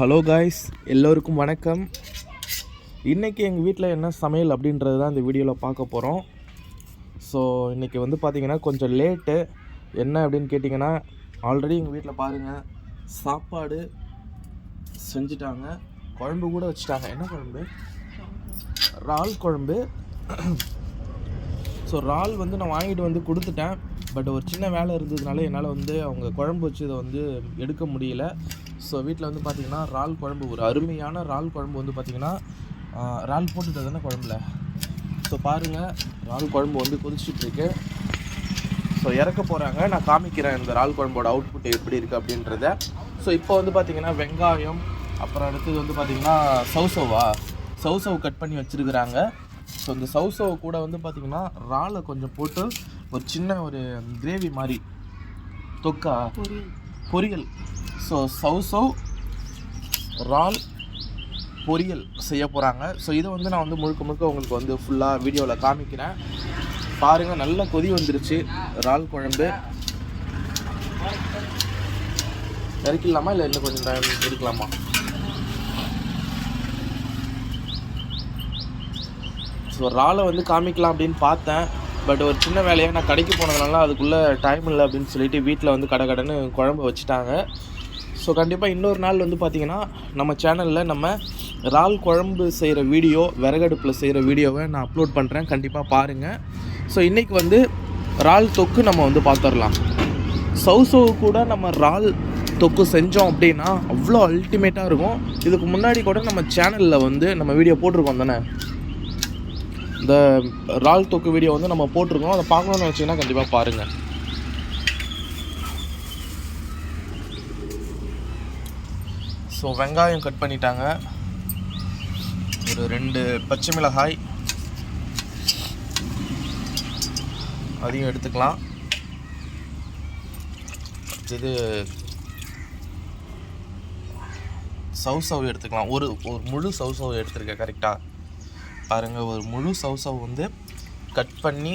Hello guys எல்லோருக்கும் வணக்கம். இன்றைக்கி எங்கள் வீட்டில் என்ன சமையல் அப்படின்றது தான் இந்த வீடியோவில் பார்க்க போகிறோம் ஸோ இன்றைக்கி வந்து பார்த்திங்கன்னா கொஞ்சம் லேட்டு என்ன அப்படின்னு கேட்டிங்கன்னா ஆல்ரெடி எங்கள் வீட்டில் பாருங்கள் சாப்பாடு செஞ்சுட்டாங்க. குழம்பு கூட வச்சுட்டாங்க. என்ன குழம்பு? இறால் குழம்பு. ஸோ இறால் வந்து நான் வாங்கிட்டு வந்து கொடுத்துட்டேன். பட் ஒரு சின்ன வேலை இருந்ததுனால என்னால் வந்து அவங்க குழம்பு வச்சு இதை வந்து எடுக்க முடியல. ஸோ வீட்டில் வந்து பார்த்திங்கன்னா இறால் குழம்பு ஒரு அருமையான இறால் குழம்பு வந்து பார்த்திங்கன்னா இறால் போட்டுட்டு தானே குழம்புல? ஸோ பாருங்கள் இறால் குழம்பு வந்து கொதிச்சிட்டு இருக்கு. ஸோ இறக்க போகிறாங்க நான் காமிக்கிறேன் இந்த இறால் குழம்போட அவுட்புட் எப்படி இருக்குது அப்படின்றத. ஸோ இப்போ வந்து பார்த்திங்கன்னா வெங்காயம் அப்புறம் அடுத்தது வந்து பார்த்திங்கன்னா சௌசவா? சௌசவ் கட் பண்ணி வச்சுருக்குறாங்க. ஸோ இந்த சௌசவ் கூட வந்து பார்த்திங்கன்னா இறாலை கொஞ்சம் போட்டு ஒரு சின்ன ஒரு கிரேவி மாதிரி தொக்கா? பொரியல். ஸோ சௌசவ் இறால் பொரியல் செய்ய போகிறாங்க ஸோ இதை வந்து நான் வந்து முழுக்க முழுக்க உங்களுக்கு வந்து ஃபுல்லாக வீடியோவில் காமிக்கிறேன். பாருங்கள் நல்ல கொதி வந்துருச்சு. இறால் குழம்பு. இறக்கிடலாமா இல்லை இன்னும் கொஞ்சம் டைம் எடுக்கலாமா? ஸோ இறாலை வந்து காமிக்கலாம் அப்படின்னு பார்த்தேன். பட் ஒரு சின்ன வேலையாக நான் கடைக்கு போனதுனால அதுக்குள்ளே டைம் இல்லை அப்படின்னு சொல்லிட்டு வீட்டில் வந்து கடை கடைன்னு குழம்பு வச்சுட்டாங்க. ஸோ கண்டிப்பாக இன்னொரு நாள் வந்து பார்த்திங்கன்னா நம்ம சேனலில் நம்ம இறால் குழம்பு செய்கிற வீடியோ விறகடுப்பில் செய்கிற வீடியோவை நான் அப்லோட் பண்ணுறேன் கண்டிப்பாக பாருங்கள் ஸோ இன்றைக்கி வந்து இறால் தொக்கு நம்ம வந்து பார்த்துடலாம் சவுசவு கூட நம்ம இறால் தொக்கு செஞ்சோம் அப்படின்னா அவ்வளோ அல்டிமேட்டாக இருக்கும். இதுக்கு முன்னாடி கூட நம்ம சேனலில் வந்து நம்ம வீடியோ போட்டிருக்கோம் தானே? இந்த இறால் தொக்கு வீடியோ வந்து நம்ம போட்டிருக்கோம். அதை பார்க்கணுன்னு வச்சிங்கன்னா கண்டிப்பாக பாருங்கள் ஸோ வெங்காயம் கட் பண்ணிட்டாங்க. ஒரு ரெண்டு பச்சை மிளகாய். அதையும் எடுத்துக்கலாம். இது சவுசவ் எடுத்துக்கலாம். ஒரு ஒரு முழு சவுசவ் எடுத்துருக்கேன் கரெக்டாக பாருங்கள் ஒரு முழு சவுசவ் வந்து கட் பண்ணி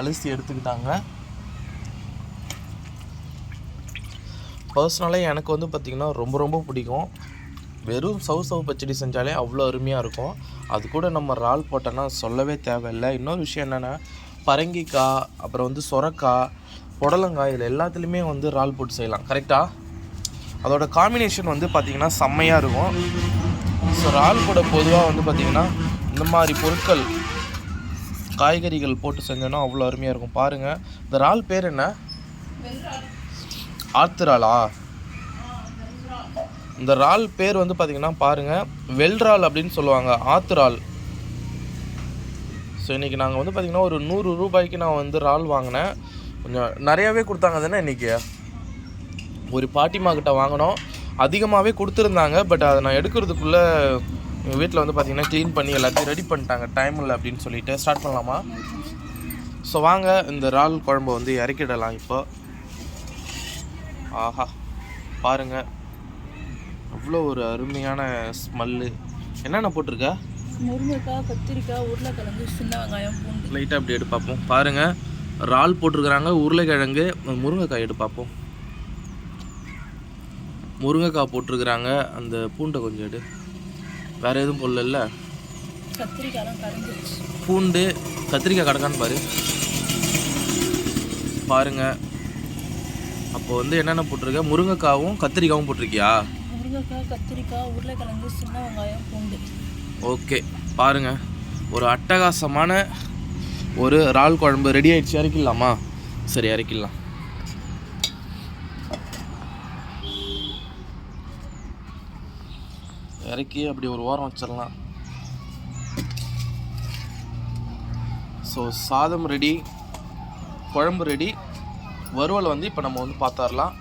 அலசி எடுத்துக்கிட்டாங்க. பர்சனலாக எனக்கு வந்து பார்த்திங்கன்னா ரொம்ப ரொம்ப பிடிக்கும். வெறும் சவு சவு பச்சடி செஞ்சாலே அவ்வளோ அருமையாக இருக்கும். அது கூட நம்ம இறால் போட்டோன்னா சொல்லவே தேவையில்லை. இன்னொரு விஷயம் என்னென்னா பரங்கிக்காய் அப்புறம் வந்து சொரக்காய் புடலங்காய் இதில் எல்லாத்துலேயுமே வந்து இறால் போட்டு செய்யலாம். கரெக்டாக அதோட காம்பினேஷன் வந்து பார்த்திங்கன்னா செம்மையாக இருக்கும். ஸோ இறால் கூட பொதுவாக வந்து பார்த்திங்கன்னா இந்த மாதிரி பொருட்கள் காய்கறிகள் போட்டு செஞ்சோன்னா அவ்வளோ அருமையாக இருக்கும். பாருங்கள் இந்த இறால் பேர் என்ன? ஆத்துறாளா இந்த இறால் பேர் வந்து பார்த்தீங்கன்னா பாருங்கள் வெல்றால் அப்படின்னு சொல்லுவாங்க ஆத்துறால் ஸோ இன்றைக்கி நாங்கள் வந்து பார்த்திங்கன்னா ஒரு நூறு ரூபாய்க்கு நான் வந்து இறால் வாங்கினேன். கொஞ்சம் நிறையாவே கொடுத்தாங்க தானே இன்றைக்கி ஒரு பாட்டிமா கிட்ட வாங்கினோம். அதிகமாகவே கொடுத்துருந்தாங்க பட் அதை நான் எடுக்கிறதுக்குள்ளே எங்கள் வீட்டில் வந்து பார்த்திங்கன்னா க்ளீன் பண்ணி எல்லாத்தையும் ரெடி பண்ணிட்டாங்க. டைம் இல்லை அப்படின்னு சொல்லிட்டு. ஸ்டார்ட் பண்ணலாமா? ஸோ வாங்க இந்த இறால் குழம்பு வந்து இறக்கிடலாம் இப்போ. ஆஹா பாருங்க. அவ்வளோ ஒரு அருமையான ஸ்மெல்லு. என்னென்ன போட்டிருக்க? முருங்கைக்காய் கத்திரிக்காய் உருளைக்கிழங்கு சின்ன வெங்காயம் பூண்டு. லைட்டாக அப்படி எடுத்து பார்ப்போம் பாருங்க இறால் போட்டிருக்கிறாங்க உருளைக்கிழங்கு முருங்கைக்காய் எடுத்து பார்ப்போம். முருங்கைக்காய் போட்டிருக்கிறாங்க அந்த பூண்டை கொஞ்சம் எடு. வேறு எதுவும் போடல பூண்டு கத்திரிக்காய் கிடக்கான்னு பாரு. பாருங்க அப்போ வந்து என்னென்ன போட்டிருக்க? முருங்கைக்காவும் கத்திரிக்காவும் போட்டிருக்கியா? முருங்கைக்காய் கத்திரிக்காய் உருளைக்கிழங்கு சின்ன வெங்காயம் பூண்டு. ஓகே பாருங்க. ஒரு அட்டகாசமான ஒரு இறால் குழம்பு ரெடி ஆயிடுச்சு. இறக்கிடலாமா? சரி இறக்கிடலாம். இறக்கி அப்படி ஒரு ஓரம் வச்சிடலாம். ஸோ சாதம் ரெடி குழம்பு ரெடி வறுவல் வந்து இப்போ நம்ம வந்து பார்த்துடலாம்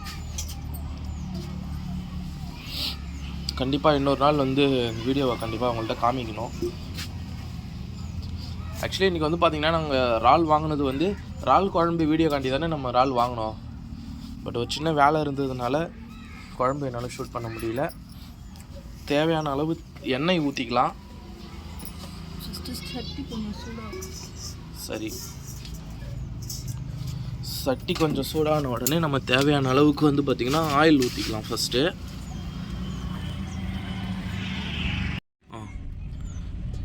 கண்டிப்பாக இன்னொரு நாள் வந்து வீடியோவை கண்டிப்பாக அவங்கள்ட்ட காமிக்கணும். ஆக்சுவலி இன்றைக்கி வந்து பார்த்திங்கன்னா நாங்கள் இறால் வாங்கினது வந்து இறால் குழம்பு வீடியோ காண்டி தானே நம்ம இறால் வாங்கினோம். பட் ஒரு சின்ன வேலை இருந்ததுனால குழம்பு என்னால் ஷூட் பண்ண முடியல. தேவையான அளவு எண்ணெய் ஊற்றிக்கலாம் சரி. சட்டி கொஞ்சம் சூடான உடனே நம்ம தேவையான அளவுக்கு வந்து பார்த்திங்கன்னா ஆயில் ஊற்றிக்கலாம் ஃபஸ்ட்டு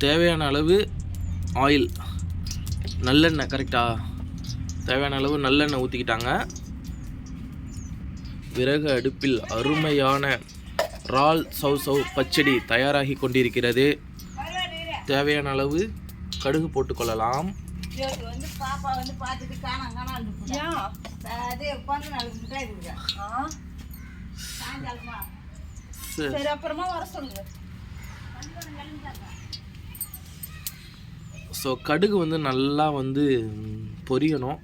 தேவையான அளவு ஆயில். நல்லெண்ணெய் கரெக்டாக தேவையான அளவு நல்லெண்ணெய் ஊற்றிக்கிட்டாங்க விறகு அடுப்பில் அருமையான ரால் சௌ சவ் பச்சடி தயாராகி கொண்டிருக்கிறது. தேவையான அளவு கடுகு போட்டுக்கொள்ளலாம் வந்து பாப்பா வந்து பார்த்துட்டு காணாம் காணாம் அது பிறந்த நாளுக்கு மிட்டாய் சாயங்காலமா. சரி. சரி அப்புறமா வர சொல்லுங்க. ஸோ கடுகு வந்து நல்லா வந்து பொரியணும்.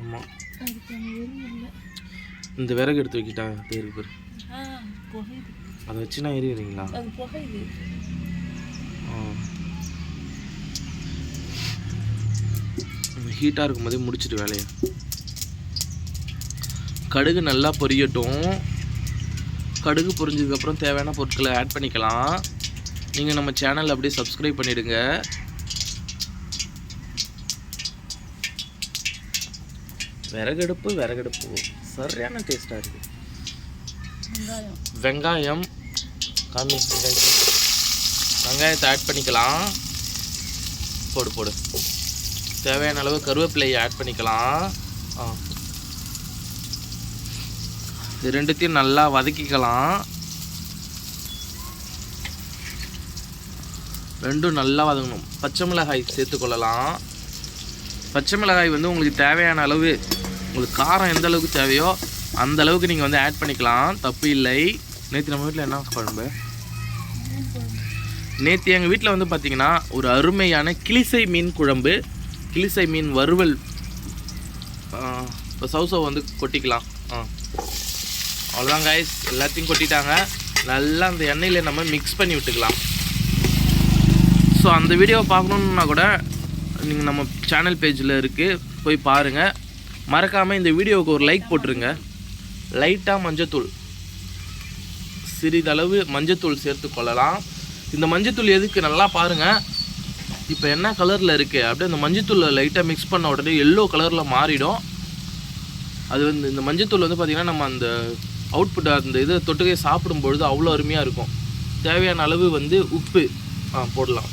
ஆமாம் இந்த விறகு எடுத்து வைக்கிட்டா பேருக்கு பேர். அதை வச்சு நான் எரியுறீங்களா? ஹீட்டாக இருக்கும் போதே முடிச்சிட்டு வேலையை. கடுகு நல்லா பொரியட்டும். கடுகு பொரிஞ்சதுக்கப்புறம் தேவையான பொருட்களை ஆட் பண்ணிக்கலாம். நீங்கள் நம்ம சேனல் அப்படியே சப்ஸ்கிரைப் பண்ணிடுங்க. விறகடுப்பு விறகடுப்பு. சரியான டேஸ்ட்டாக இருக்குது வெங்காயம். காமி வெங்காயம் வெங்காயத்தை ஆட் பண்ணிக்கலாம். போடு போடு. தேவையான அளவு கருவேப்பிலையை ஆட் பண்ணிக்கலாம். இது ரெண்டுத்தையும் நல்லா வதக்கிக்கலாம். ரெண்டும் நல்லா வதங்கணும். பச்சை மிளகாய் சேர்த்துக்கொள்ளலாம் பச்சை மிளகாய் வந்து உங்களுக்கு தேவையான அளவு உங்களுக்கு காரம் எந்த அளவுக்கு தேவையோ அந்த அளவுக்கு நீங்கள் வந்து ஆட் பண்ணிக்கலாம். தப்பு இல்லை. நேற்று நம்ம வீட்டில் என்ன குழம்பு? நேற்று எங்கள் வீட்டில் வந்து பார்த்தீங்கன்னா ஒரு அருமையான கிளிசை மீன் குழம்பு கிளிசை மீன் வறுவல். இப்போ சவுசவ் வந்து கொட்டிக்கலாம். ஆ. அவ்வளோதான் காய்ஸ் எல்லாத்தையும் கொட்டிட்டாங்க. நல்லா அந்த எண்ணெயில் நம்ம மிக்ஸ் பண்ணி விட்டுக்கலாம். ஸோ அந்த வீடியோவை பார்க்கணுன்னா கூட நீங்கள் நம்ம சேனல் பேஜில் இருக்குது போய் பாருங்கள் மறக்காமல் இந்த வீடியோவுக்கு ஒரு லைக் போட்டுருங்க. லைட்டாக மஞ்சத்தூள். சிறிதளவு மஞ்சத்தூள் சேர்த்து கொள்ளலாம். இந்த மஞ்சத்தூள் எதுக்கு? நல்லா பாருங்கள் இப்போ என்ன கலரில் இருக்குது அப்படியே அந்த மஞ்சத்தூளை லைட்டாக மிக்ஸ் பண்ண உடனே எல்லோ கலரில் மாறிடும். அது வந்து இந்த மஞ்சத்தூள் வந்து பார்த்திங்கன்னா நம்ம அந்த அவுட்புட் அந்த இதை தொட்டுக்கை சாப்பிடும் பொழுது அவ்வளோ அருமையாக இருக்கும். தேவையான அளவு வந்து உப்பு. ஆ போடலாம்.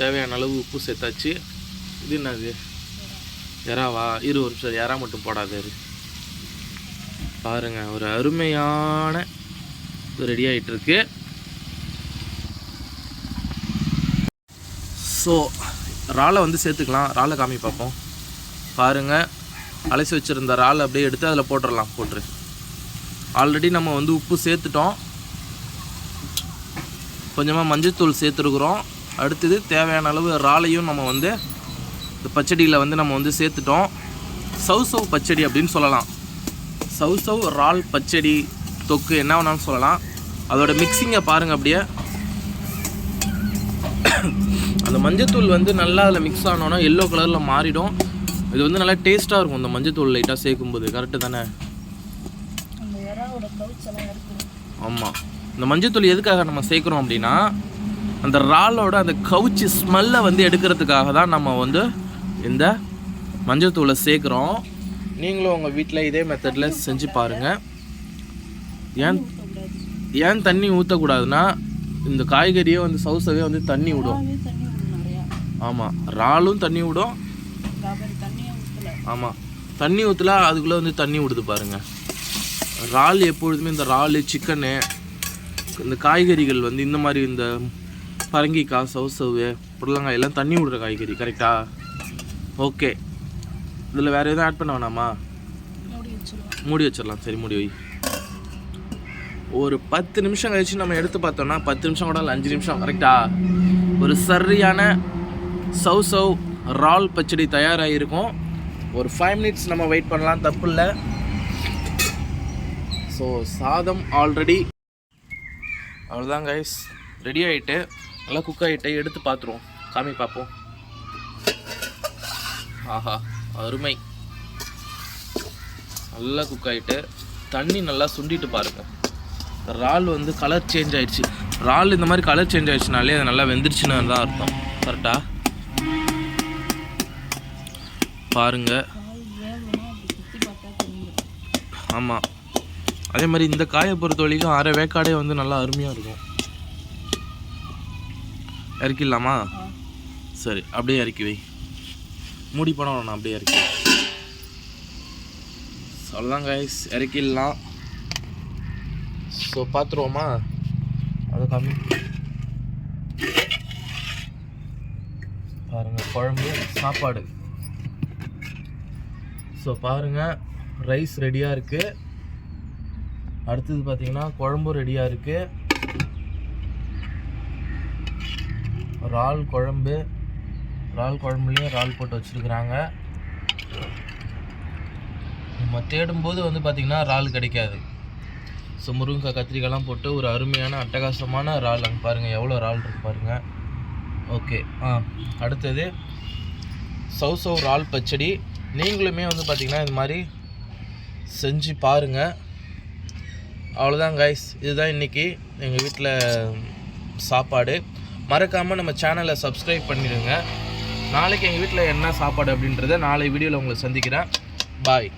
தேவையான அளவு உப்பு சேர்த்தாச்சு. இது என்னது? எறாவா? இரு ஒரு நிமிஷம் எறா மட்டும் போடாது பாருங்கள் ஒரு அருமையான ரெடி ஆகிட்டுருக்கு ஸோ இறாலை வந்து சேர்த்துக்கலாம். இறாலை காமி பார்ப்போம் பாருங்கள் அலசி வச்சிருந்த ராலை அப்படியே எடுத்து அதில் போட்டுடலாம் போட்டுரு. ஆல்ரெடி நம்ம வந்து உப்பு சேர்த்துட்டோம். கொஞ்சமாக மஞ்சத்தூள் சேர்த்துருக்குறோம். அடுத்தது தேவையான அளவு இறாலையும் நம்ம வந்து இந்த பச்சடியில் வந்து நம்ம வந்து சேர்த்துட்டோம். சவு சவ் பச்சடி அப்படின்னு சொல்லலாம். சவு சவ் இறால் பச்சடி தொக்கு என்ன வேணாலும் சொல்லலாம். அதோட மிக்சிங்கை பாருங்கள் அப்படியே. அந்த மஞ்சத்தூள் வந்து நல்லா அதில் மிக்ஸ் ஆனோன்னா எல்லோ கலரில் மாறிடும். இது வந்து நல்லா டேஸ்ட்டாக இருக்கும் இந்த மஞ்சத்தூள் லைட்டாக சேர்க்கும்போது. கரெக்டு தானே? ஆமாம் இந்த மஞ்சத்தூள் எதுக்காக நம்ம சேர்க்குறோம் அப்படின்னா அந்த இறாலோட அந்த கவுச்சி ஸ்மெல்லை வந்து எடுக்கிறதுக்காக தான் நம்ம வந்து இந்த மஞ்சத்தூளை சேர்க்குறோம். நீங்களும் உங்கள் வீட்டில் இதே மெத்தடில் செஞ்சு பாருங்கள் ஏன்? ஏன் தண்ணி ஊற்றக்கூடாதுன்னா இந்த காய்கறியே வந்து சவுசவே வந்து தண்ணி விடும். ஆமாம் இறாலும் தண்ணி விடும். ஆமாம் தண்ணி ஊற்றல அதுக்குள்ளே வந்து தண்ணி விடுது பாருங்கள் இறால் எப்பொழுதுமே இந்த இறால் சிக்கனு இந்த காய்கறிகள் வந்து இந்த மாதிரி இந்த பரங்கிக்காய் சவுசவு புடலங்காய் எல்லாம் தண்ணி விடுற காய்கறி கரெக்டா ஓகே இதில் வேறு எதுவும் ஆட் பண்ண வேணாமா? மூடி வச்சிடலாம் சரி மூடி வை. ஒரு பத்து நிமிஷம் கழிச்சு நம்ம எடுத்து பார்த்தோம்னா பத்து நிமிஷம் கூட இல்லை அஞ்சு நிமிஷம் கரெக்டா ஒரு சரியான சவ் சவ் இறால் பச்சடி தயாராகிருக்கும் ஒரு ஃபைவ் மினிட்ஸ் நம்ம வெயிட் பண்ணலாம் தப்பு இல்லை ஸோ சாதம் ஆல்ரெடி அவ்வளோதான் கைஸ் ரெடி ஆகிட்டு நல்லா குக் ஆகிட்டு எடுத்து பார்த்துருவோம் காமி பார்ப்போம் ஆஹா அருமை. நல்லா குக் ஆகிட்டு தண்ணி நல்லா சுண்டிட்டு பாருங்கள் இறால் வந்து கலர் சேஞ்ச் ஆகிடுச்சு இறால் இந்த மாதிரி கலர் சேஞ்ச் ஆகிடுச்சுனாலே அது நல்லா வெந்துருச்சுன்னு தான் அர்த்தம். கரெக்டாக பாருங்கள் ஆமாம் அதே மாதிரி இந்த காயை பொறுத்த வரைக்கும் அரை வேக்காடே வந்து நல்லா அருமையாக இருக்கும். இறக்கிடலாமா? சரி அப்படியே இறக்கி வை. மூடி படம் நான் அப்படியே இறக்கி சொல்லலாம் கைஸ் இறக்கிடலாம். ஸோ பார்த்துருவோமா அது கம்மி பாருங்கள் குழம்பு சாப்பாடு. ஸோ பாருங்கள் ரைஸ் ரெடியாக இருக்குது அடுத்தது பார்த்தீங்கன்னா குழம்பும் ரெடியாக இருக்குது இறால் குழம்பு. இறால் குழம்புலேயும் இறால் போட்டு வச்சுருக்குறாங்க. நம்ம தேடும்போது வந்து பார்த்திங்கன்னா இறால் கிடைக்காது. ஸோ முருங்கைக்காய் கத்திரிக்காய்லாம் போட்டு ஒரு அருமையான அட்டகாசமான இறால் அங்கே பாருங்கள் எவ்வளோ இறால் இருக்கு பாருங்கள் ஓகே ஆ அடுத்தது சவ் சவ் இறால் பச்சடி. நீங்களுமே வந்து பார்த்திங்கன்னா இது மாதிரி செஞ்சு பாருங்கள் அவ்வளோதான் கைஸ் இதுதான் இன்றைக்கி எங்கள் வீட்டில் சாப்பாடு. மறக்காமல் நம்ம சேனலை சப்ஸ்கிரைப் பண்ணிடுங்க. நாளைக்கு எங்கள் வீட்டில் என்ன சாப்பாடு அப்படின்றத நாளை வீடியோவில் உங்களை சந்திக்கிறேன். பாய்